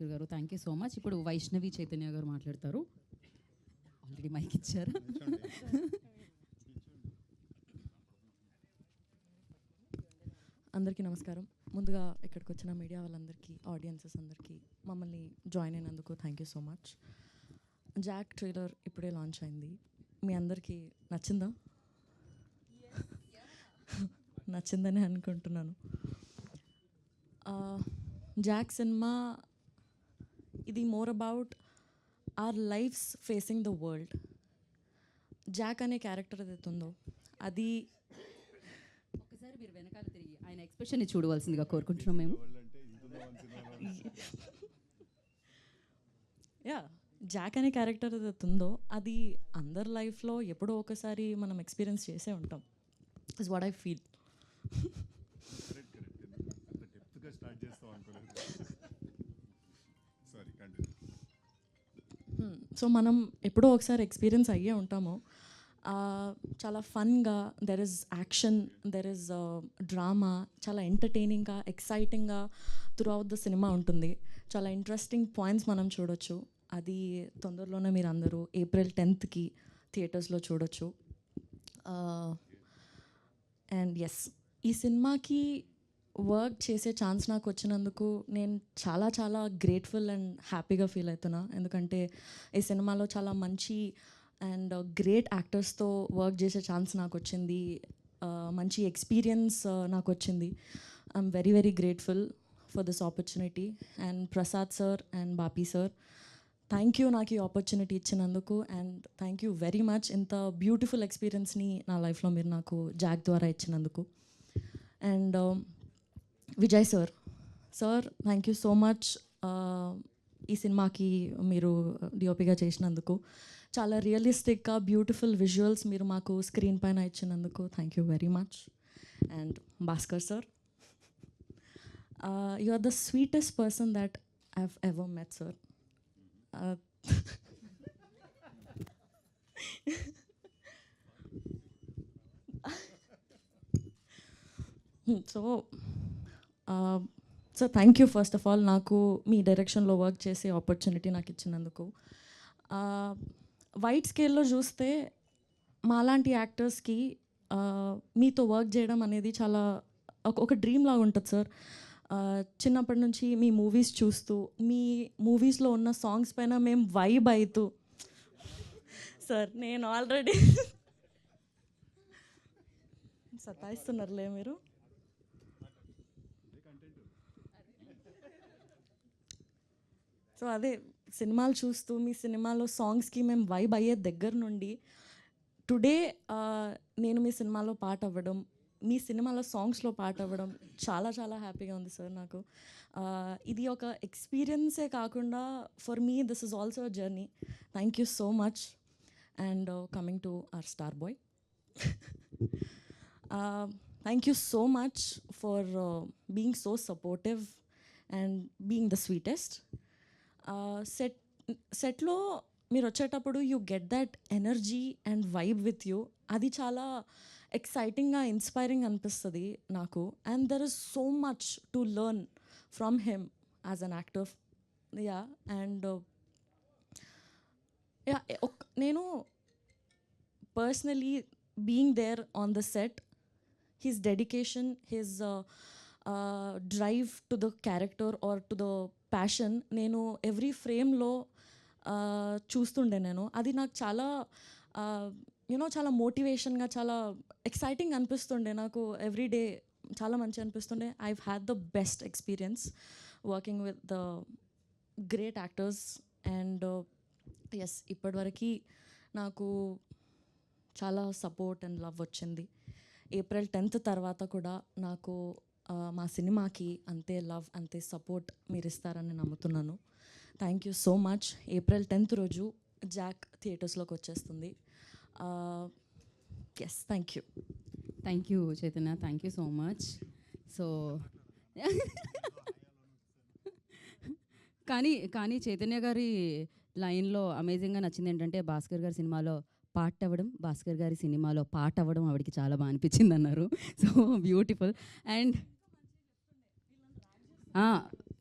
భాస్కర్ గారు thank you so much ఇప్పుడు వైష్ణవి చైతన్య గారు మాట్లాడతారు. ఆల్రెడీ మైక్ ఇచ్చారు. అందరికీ నమస్కారం. ముందుగా ఇక్కడికి వచ్చిన మీడియా వాళ్ళందరికీ ఆడియన్సెస్ అందరికీ మమ్మల్ని జాయిన్ అయినందుకు thank you so much Jack trailer ఇప్పుడే లాంచ్ అయింది. మీ అందరికీ నచ్చిందా? నచ్చిందని అనుకుంటున్నాను. జాక్ సినిమా ఇది more about our lives facing the world Jack అనే క్యారెక్టర్ ఏదైతే ఉందో అది ఒకసారి మీరు వెనకాల తిరిగి ఆయన ఎక్స్ప్రెషన్ చూడవలసిందిగా కోరుకుంటున్నాం మేము. యా జాక్ అనే క్యారెక్టర్ ఏదైతే ఉందో అది అందరి లైఫ్లో ఎప్పుడో ఒకసారి మనం ఎక్స్పీరియన్స్ చేసే ఉంటాం. Is what I feel start చేస్తాం అనుకోలేదు. సో మనం ఎప్పుడో ఒకసారి ఎక్స్పీరియన్స్ అయ్యే ఉంటాము చాలా ఫన్గా there is action there is drama చాలా ఎంటర్టైనింగ్గా ఎక్సైటింగ్గా త్రూ అవుట్ ద సినిమా ఉంటుంది చాలా ఇంట్రెస్టింగ్ పాయింట్స్ మనం చూడొచ్చు అది తొందరలోనే మీరు అందరూ ఏప్రిల్ టెన్త్కి థియేటర్స్లో చూడొచ్చు అండ్ ఎస్ ఈ సినిమాకి వర్క్ చేసే ఛాన్స్ నాకు వచ్చినందుకు నేను చాలా చాలా గ్రేట్ఫుల్ అండ్ హ్యాపీగా ఫీల్ అవుతున్నా. ఎందుకంటే ఈ సినిమాలో చాలా మంచి అండ్ గ్రేట్ యాక్టర్స్తో వర్క్ చేసే ఛాన్స్ నాకు వచ్చింది. మంచి ఎక్స్పీరియన్స్ నాకు వచ్చింది. I'm very very grateful for this opportunity and Prasad sir and Bapi sir thank you నాకు ఈ ఆపర్చునిటీ ఇచ్చినందుకు. And thank you very much ఇంత బ్యూటిఫుల్ ఎక్స్పీరియన్స్ని నా లైఫ్లో మీరు నాకు జాక్ ద్వారా ఇచ్చినందుకు. And Vijay sir. Sir thank you so much ఈ సినిమాకి మీరు డిఓపిగా చేసినందుకు. చాలా రియలిస్టిక్గా బ్యూటిఫుల్ విజువల్స్ మీరు మాకు స్క్రీన్ పైన ఇచ్చినందుకు thank you very much and Bhaskar sir you are the sweetest person that I ever met sir so so thank you first of all నాకు మీ డైరెక్షన్లో వర్క్ చేసే ఆపర్చునిటీ నాకు ఇచ్చినందుకు. వైట్ స్కేల్లో చూస్తే మాలాంటి యాక్టర్స్కి మీతో వర్క్ చేయడం అనేది చాలా ఒక- డ్రీమ్ లాగా ఉంటుంది సార్ చిన్నప్పటి నుంచి మీ మూవీస్ చూస్తూ మీ మూవీస్లో ఉన్న సాంగ్స్ పైన మేము వైబ్ అవుతూ సార్ నేను ఆల్రెడీ సతాయిస్తున్నారులే మీరు. సో అదే సినిమాలు చూస్తూ మీ సినిమాలో సాంగ్స్కి మేము వైబ్ అయ్యే దగ్గర నుండి టుడే నేను మీ సినిమాలో పాట అవ్వడం మీ సినిమాలో సాంగ్స్లో పాట అవ్వడం చాలా చాలా హ్యాపీగా ఉంది సార్ నాకు. ఇది ఒక ఎక్స్పీరియన్సే కాకుండా for me this is also a journey thank you so much and coming to our star boy thank you so much for being so supportive and being the sweetest set సెట్లో మీరు వచ్చేటప్పుడు you get that energy and vibe with you అది చాలా ఎక్సైటింగ్గా inspiring అనిపిస్తుంది నాకు. And there is so much to learn from him as an actor yeah and yeah నేను personally being there on the set his dedication his drive to the character or to the passion నేను every ఫ్రేమ్లో చూస్తుండే నేను. అది నాకు చాలా you know చాలా మోటివేషన్గా చాలా ఎక్సైటింగ్ అనిపిస్తుండే నాకు ఎవ్రీ డే చాలా మంచి అనిపిస్తుండే. I had the best experience working with the great actors and yes ఇప్పటివరకు నాకు చాలా సపోర్ట్ అండ్ లవ్ వచ్చింది. ఏప్రిల్ టెన్త్ తర్వాత కూడా నాకు మా సినిమాకి అంతే లవ్ అంతే సపోర్ట్ మీరు ఇస్తారని నమ్ముతున్నాను. Thank you so much April tenth రోజు జాక్ థియేటర్స్లోకి వచ్చేస్తుంది. Yes thank you thank you Chaitanya thank you so much so కానీ కానీ చైతన్య గారి లైన్లో అమేజింగ్గా నచ్చింది ఏంటంటే భాస్కర్ గారి సినిమాలో పాట అవ్వడం భాస్కర్ గారి సినిమాలో పాట అవ్వడం ఆవిడకి చాలా బాగా అనిపించింది అన్నారు సో బ్యూటిఫుల్ అండ్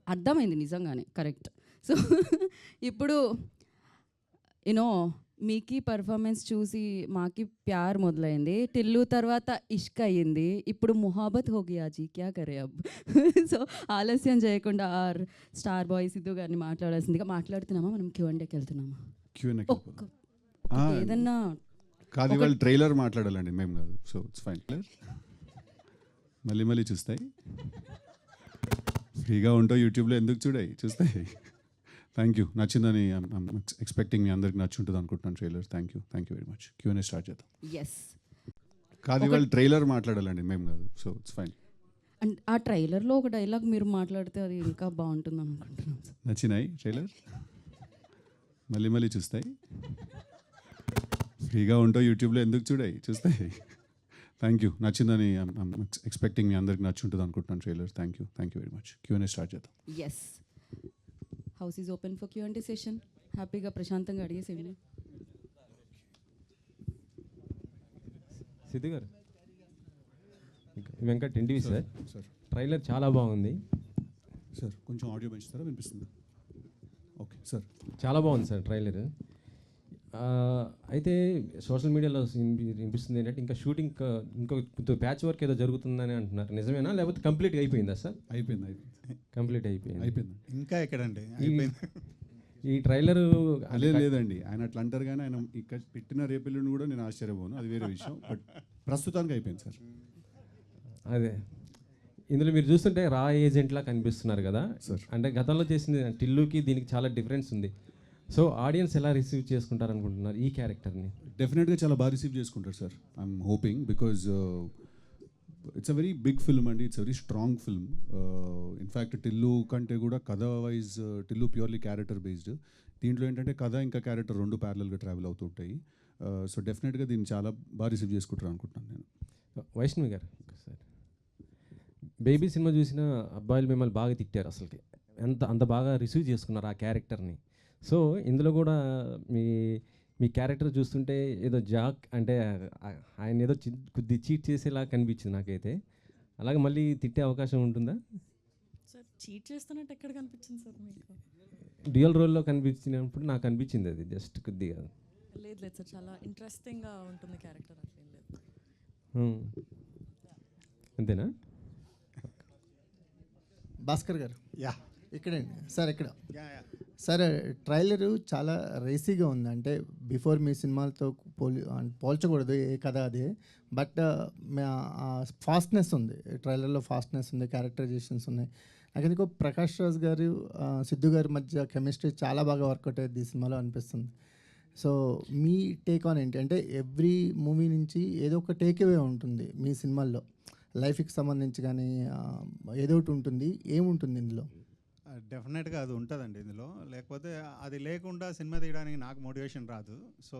అర్థమైంది నిజంగానే కరెక్ట్. సో ఇప్పుడు యూనో మీకి పర్ఫార్మెన్స్ చూసి మాకి ప్యార్ మొదలైంది. టిల్లు తర్వాత ఇష్క్ అయ్యింది. ఇప్పుడు ముహాబత్ హోగియాజీ క్యా కరే అబ్? సో ఆలస్యం చేయకుండా ఆర్ స్టార్ బాయ్ సిద్ధు గారిని మాట్లాడాల్సిందిగా మాట్లాడుతున్నామా? మనం క్యూ అండేకి వెళ్తున్నామా? ఏదన్నా కాదు ఇవాళ ట్రైలర్ మాట్లాడాలండి మేము కాదు. సో ఇట్స్ ఫైన్ మళ్ళీ మళ్ళీ చూస్తాయి. ఫ్రీగా ఉంటావు యూట్యూబ్లో ఎందుకు చూడాయి చూస్తాయి థ్యాంక్ యూ నచ్చిందని ఎక్స్పెక్టింగ్ మీ అందరికి నచ్చుంటుంది అనుకుంటున్నాను trailer thank you thank you very much Q and A start చేద్దాం. ఎస్ కాదు ఇవాళ ట్రైలర్ మాట్లాడాలండి. మేము కాదు. సో ఇట్స్ ఫైన్ అండ్ ఆ ట్రైలర్లో ఒక డైలాగ్ మీరు మాట్లాడితే అది ఇంకా బాగుంటుంది అనుకుంటున్నాను నచ్చినాయి ట్రైలర్ మళ్ళీ మళ్ళీ చూస్తాయి. ఫ్రీగా ఉంటావు యూట్యూబ్లో ఎందుకు చూడాయి చూస్తాయి. థ్యాంక్ యూ నచ్చిందని ఎక్స్పెక్టింగ్ మీ అందరికి నచ్చుంటుంది అనుకుంటున్నాను trailer. Thank you thank you very much. Q and A start చేద్దాం. Yes house is open for Q and session హ్యాపీగా ప్రశాంతంగా అడిగేసేయండి. Siddhu garu. Venkat NTV sir. Sir trailer చాలా బాగుంది. సార్ కొంచెం ఆడియో పెంచుతారా వినిపిస్తుందా? ఓకే సార్ చాలా బాగుంది సార్ ట్రైలర్. అయితే సోషల్ మీడియాలో వినిపి- వినిపిస్తుంది ఏంటంటే ఇంకా షూటింగ్ ఇంకో ప్యాచ్ వర్క్ ఏదో జరుగుతుందని అంటున్నారు. నిజమేనా? లేకపోతే కంప్లీట్గా అయిపోయిందా సార్? అయిపోయింది అయిపోయింది. కంప్లీట్ అయిపోయింది. అయిపోయింది. ఇంకా ఎక్కడండి? ఈ- ట్రైలర్ అదే లేదండి. ఆయన అట్లా అంటారు కానీ ఆయన ఇక్కడ పెట్టిన రేపెల్లుని కూడా నేను ఆశ్చర్యపోను. అది వేరే విషయం. బట్ ప్రస్తుతానికి అయిపోయింది సార్. అదే. ఇందులో మీరు చూస్తుంటే రా ఏజెంట్లా కనిపిస్తున్నారు కదా? సార్. అంటే గతంలో చేసింది టిల్లుకి దీనికి చాలా డిఫరెన్స్ ఉంది. సో ఆడియన్స్ ఎలా రిసీవ్ చేసుకుంటారు అనుకుంటున్నారు ఈ క్యారెక్టర్ని డెఫినెట్గా చాలా బాగా రిసీవ్ చేసుకుంటారు sir I'm hoping because it's a very big film అండి. It's very strong film in fact Tillu కంటే కూడా కథ wise Tillu purely character based దీంట్లో ఏంటంటే కథ ఇంకా క్యారెక్టర్ రెండు ప్యారలల్గా ట్రావెల్ అవుతుంటాయి సో డెఫినెట్గా దీన్ని చాలా బాగా రిసీవ్ చేసుకుంటారు అనుకుంటున్నాను నేను. వైష్ణవి గారు సార్ బేబీ సినిమా చూసిన అబ్బాయిలు మిమ్మల్ని బాగా తిట్టారు అసలుకి. ఎంత అంత బాగా రిసీవ్ చేసుకున్నారు ఆ క్యారెక్టర్ని సో ఇందులో కూడా మీ మీ క్యారెక్టర్ చూస్తుంటే ఏదో జాక్ అంటే ఆయన ఏదో కొద్ది చీట్ చేసేలా కనిపించింది నాకైతే. అలాగే మళ్ళీ తిట్టే అవకాశం ఉంటుందా? సార్ చీట్ చేస్తున్నట్టు ఎక్కడ కనిపించింది సార్ మీకు? డ్యూయల్ రోల్లో కనిపించినప్పుడు నాకు అనిపించింది అది జస్ట్ కొద్దిగా. లేదు లేదు సార్ చాలా ఇంట్రెస్టింగ్గా ఉంటుంది క్యారెక్టర్ అట్లేం లేదు. హ్మ్. అంతేనా? భాస్కర్ గారు. యా ఇక్కడండి. సార్ ఇక్కడ. Yeah yeah. సార్ ట్రైలర్ చాలా రేసీగా ఉంది. అంటే బిఫోర్ మీ సినిమాలతో పోలి పోల్చకూడదు ఏ కథ అది. బట్ ఫాస్ట్నెస్ ఉంది. ట్రైలర్లో ఫాస్ట్నెస్ ఉంది క్యారెక్టరైజేషన్స్ ఉన్నాయి. నాకు ఎందుకో ప్రకాష్ రాజ్ గారు సిద్ధు గారి మధ్య కెమిస్ట్రీ చాలా బాగా వర్కౌట్ అయ్యింది ఈ సినిమాలో అనిపిస్తుంది. సో మీ టేక్ ఆన్ ఏంటి? అంటే ఎవ్రీ మూవీ నుంచి ఏదో ఒక టేక్ అవే ఉంటుంది మీ సినిమాల్లో. లైఫ్కి సంబంధించి కానీ ఏదో ఒకటి ఉంటుంది. ఏముంటుంది ఇందులో? డెఫినెట్గా అది ఉంటుందండి ఇందులో. లేకపోతే అది లేకుండా సినిమా తీయడానికి నాకు మోటివేషన్ రాదు. సో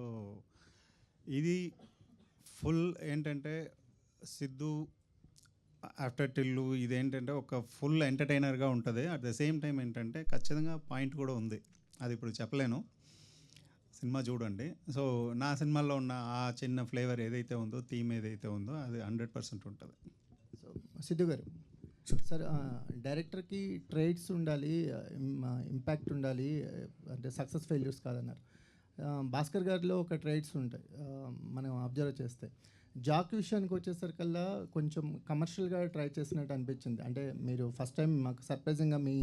ఇది ఫుల్ ఏంటంటే సిద్ధు ఆఫ్టర్ టిల్లు ఇదేంటంటే ఒక ఫుల్ ఎంటర్టైనర్గా ఉంటుంది. అట్ ద సేమ్ టైం ఏంటంటే ఖచ్చితంగా పాయింట్ కూడా ఉంది. అది ఇప్పుడు చెప్పలేను. సినిమా చూడండి. సో నా సినిమాలో ఉన్న ఆ చిన్న ఫ్లేవర్ ఏదైతే ఉందో థీమ్ ఏదైతే ఉందో అది హండ్రెడ్ పర్సెంట్ ఉంటుంది. సో సిద్ధు గారు సార్ డైరెక్టర్కి ట్రేడ్స్ ఉండాలి ఇంపాక్ట్ ఉండాలి అంటే సక్సెస్ ఫెయిల్యూర్స్ కాదన్నారు. భాస్కర్ గారిలో ఒక ట్రేడ్స్ ఉంటాయి మనం అబ్జర్వ్ చేస్తే. జాక్ విషయానికి వచ్చేసరికల్లా కొంచెం కమర్షియల్గా ట్రై చేసినట్టు అనిపించింది. అంటే మీరు ఫస్ట్ టైం మాకు సర్ప్రైజింగ్గా మీ